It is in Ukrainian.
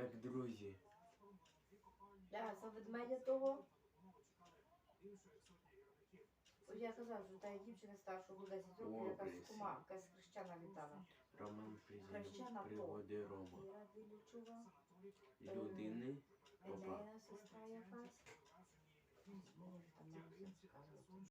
Так, друзі. Да, за ведмедя того. От я казав, що та дівчина старшого 10 років, О, яка з кума, яка з хрещана літала. Роман Хрещена Президент Рома. Людини. Е, Опа. Елена сестра якась.